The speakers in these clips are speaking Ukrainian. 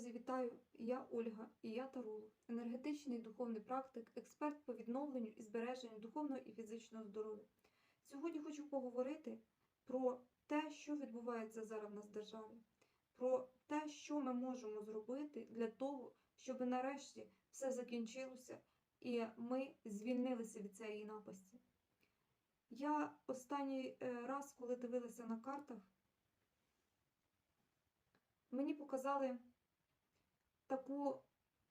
Друзі, вітаю! Я Ольга і я Таролог, енергетичний духовний практик, експерт по відновленню і збереженню духовного і фізичного здоров'я. Сьогодні хочу поговорити про те, що відбувається зараз в нас в державі, про те, що ми можемо зробити для того, щоб нарешті все закінчилося і ми звільнилися від цієї напасті. Я останній е, раз, коли дивилася на картах, мені показали таку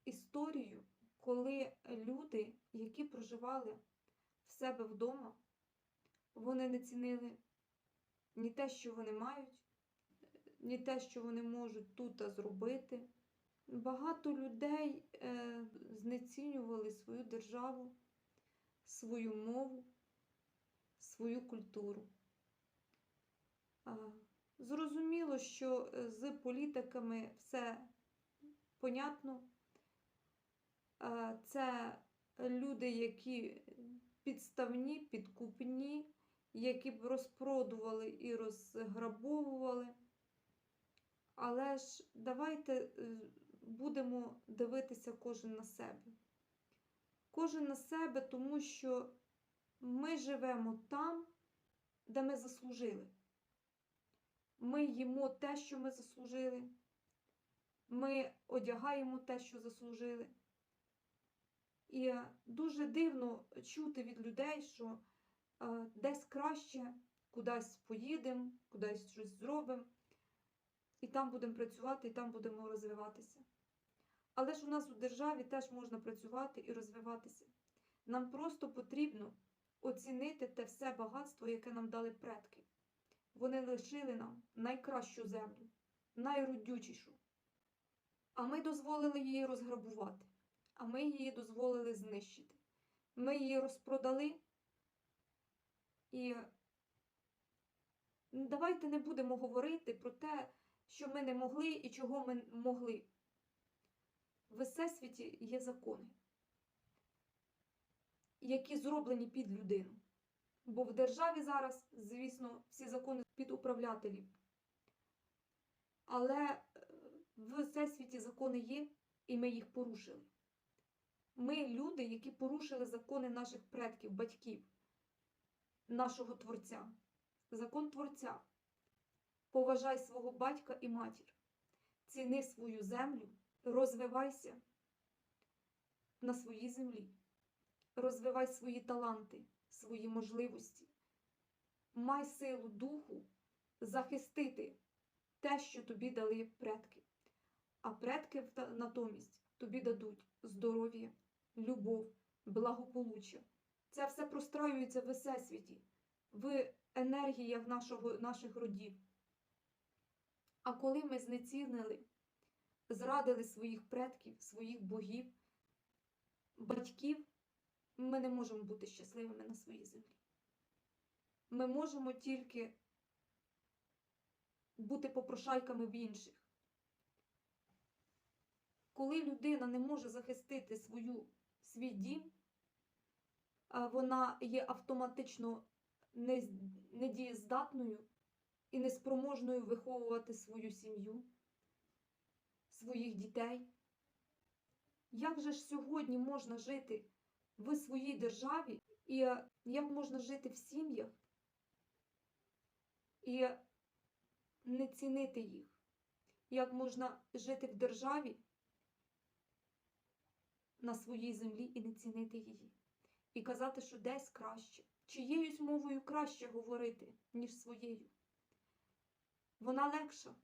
історію, коли люди, які проживали в себе вдома, вони не цінили ні те, що вони мають, ні те, що вони можуть тут зробити. Багато людей е, знецінювали свою державу, свою мову, свою культуру. А, Зрозуміло, що е, з політиками все понятно. Е, Це люди, які підставні, підкупні, які б розпродували і розграбовували. Але ж давайте е, будемо дивитися кожен на себе. Кожен на себе, тому що ми живемо там, де ми заслужили. Ми їмо те, що ми заслужили. Ми одягаємо те, що заслужили. І дуже дивно чути від людей, що е, десь краще, кудись поїдемо, кудись щось зробимо, і там будемо працювати, і там будемо розвиватися. Але ж у нас у державі теж можна працювати і розвиватися. Нам просто потрібно оцінити те все багатство, яке нам дали предки. Вони лишили нам найкращу землю, найродючішу. А ми дозволили її розграбувати, а ми її дозволили знищити. Ми її розпродали. І давайте не будемо говорити про те, що ми не могли і чого ми могли. В Всесвіті є закони, які зроблені під людину. Бо в державі зараз, звісно, всі закони під управлятелів. Але в всесвіті закони є, і ми їх порушили. Ми люди, які порушили закони наших предків, батьків, нашого Творця. Закон Творця. Поважай свого батька і матір, ціни свою землю, розвивайся на своїй землі, розвивай свої таланти свої можливості. Май силу духу захистити те, що тобі дали предки. А предки натомість тобі дадуть здоров'я, любов, благополуччя. Це все простраюється в всесвіті, в енергіях нашого, наших родів. А коли ми знецінили, зрадили своїх предків, своїх богів, батьків, ми не можемо бути щасливими на своїй землі. Ми можемо тільки бути попрошайками в інших. Коли людина не може захистити свою, свій дім, вона є автоматично недієздатною і неспроможною виховувати свою сім'ю, своїх дітей. Як же ж сьогодні можна жити? в своїй державі, і як можна жити в сім'ях і не цінити їх, як можна жити в державі на своїй землі і не цінити її, і казати, що десь краще, чиєюсь мовою краще говорити, ніж своєю. Вона легша.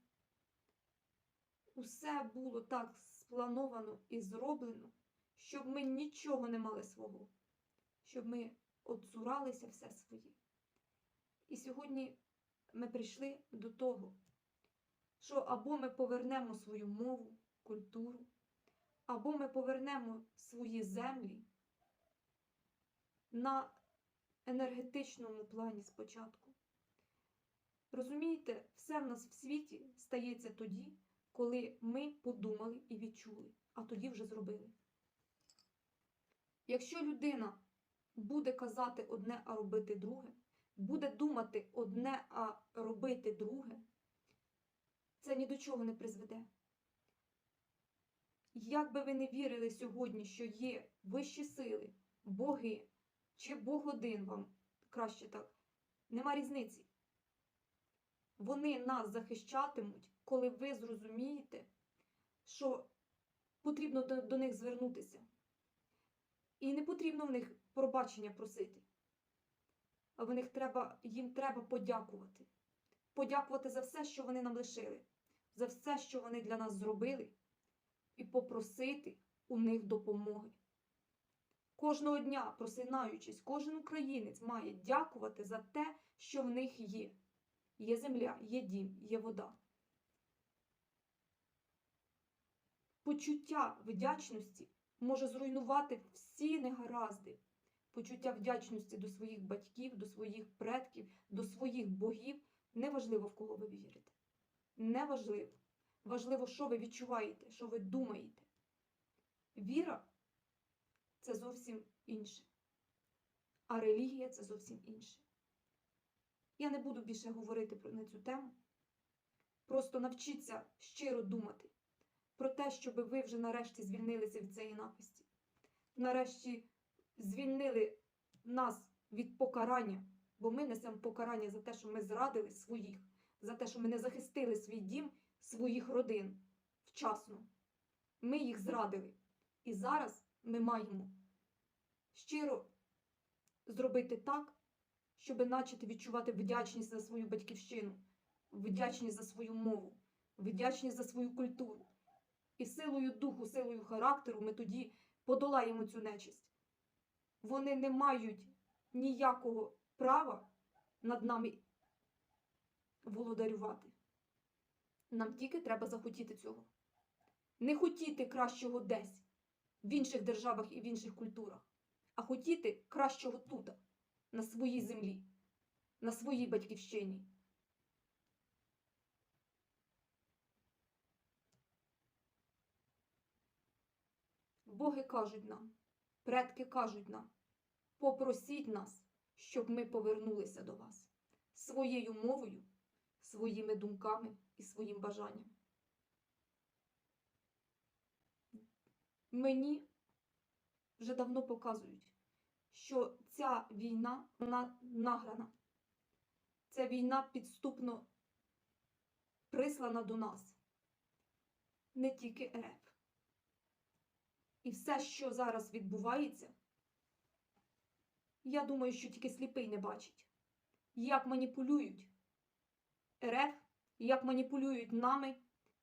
Усе було так сплановано і зроблено щоб ми нічого не мали свого, щоб ми отцуралися все своє. І сьогодні ми прийшли до того, що або ми повернемо свою мову, культуру, або ми повернемо свої землі на енергетичному плані спочатку. Розумієте, все в нас в світі стається тоді, коли ми подумали і відчули, а тоді вже зробили. Якщо людина буде казати одне, а робити друге, буде думати одне, а робити друге, це ні до чого не призведе. Як би ви не вірили сьогодні, що є вищі сили, боги, чи Бог один вам, краще так, нема різниці. Вони нас захищатимуть, коли ви зрозумієте, що потрібно до, до них звернутися. І не потрібно в них пробачення просити. А в них треба, їм треба подякувати. Подякувати за все, що вони нам лишили, за все, що вони для нас зробили, і попросити у них допомоги. Кожного дня, просинаючись, кожен українець має дякувати за те, що в них є. Є земля, є дім, є вода. Почуття вдячності може зруйнувати всі негаразди. Почуття вдячності до своїх батьків, до своїх предків, до своїх богів. Неважливо, в кого ви вірите. Неважливо. Важливо, що ви відчуваєте, що ви думаєте. Віра це зовсім інше. А релігія це зовсім інше. Я не буду більше говорити на цю тему. Просто навчіться щиро думати про те, щоб ви вже нарешті звільнилися від цієї напасті. Нарешті звільнили нас від покарання, бо ми несемо покарання за те, що ми зрадили своїх, за те, що ми не захистили свій дім, своїх родин вчасно. Ми їх зрадили. І зараз ми маємо щиро зробити так, щоб почати відчувати вдячність за свою батьківщину, вдячність за свою мову, вдячність за свою культуру. І силою духу, силою характеру ми тоді подолаємо цю нечисть. Вони не мають ніякого права над нами володарювати. Нам тільки треба захотіти цього. Не хотіти кращого десь, в інших державах і в інших культурах, а хотіти кращого тут, на своїй землі, на своїй батьківщині. Боги кажуть нам, предки кажуть нам, попросіть нас, щоб ми повернулися до вас своєю мовою, своїми думками і своїм бажанням. Мені вже давно показують, що ця війна вона награна. Ця війна підступно прислана до нас, не тільки РФ. І все, що зараз відбувається, я думаю, що тільки сліпий не бачить, як маніпулюють РФ, як маніпулюють нами,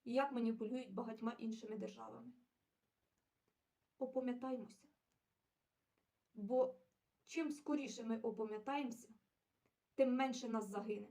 і як маніпулюють багатьма іншими державами. Опам'ятаймося. Бо чим скоріше ми опам'ятаємося, тим менше нас загине.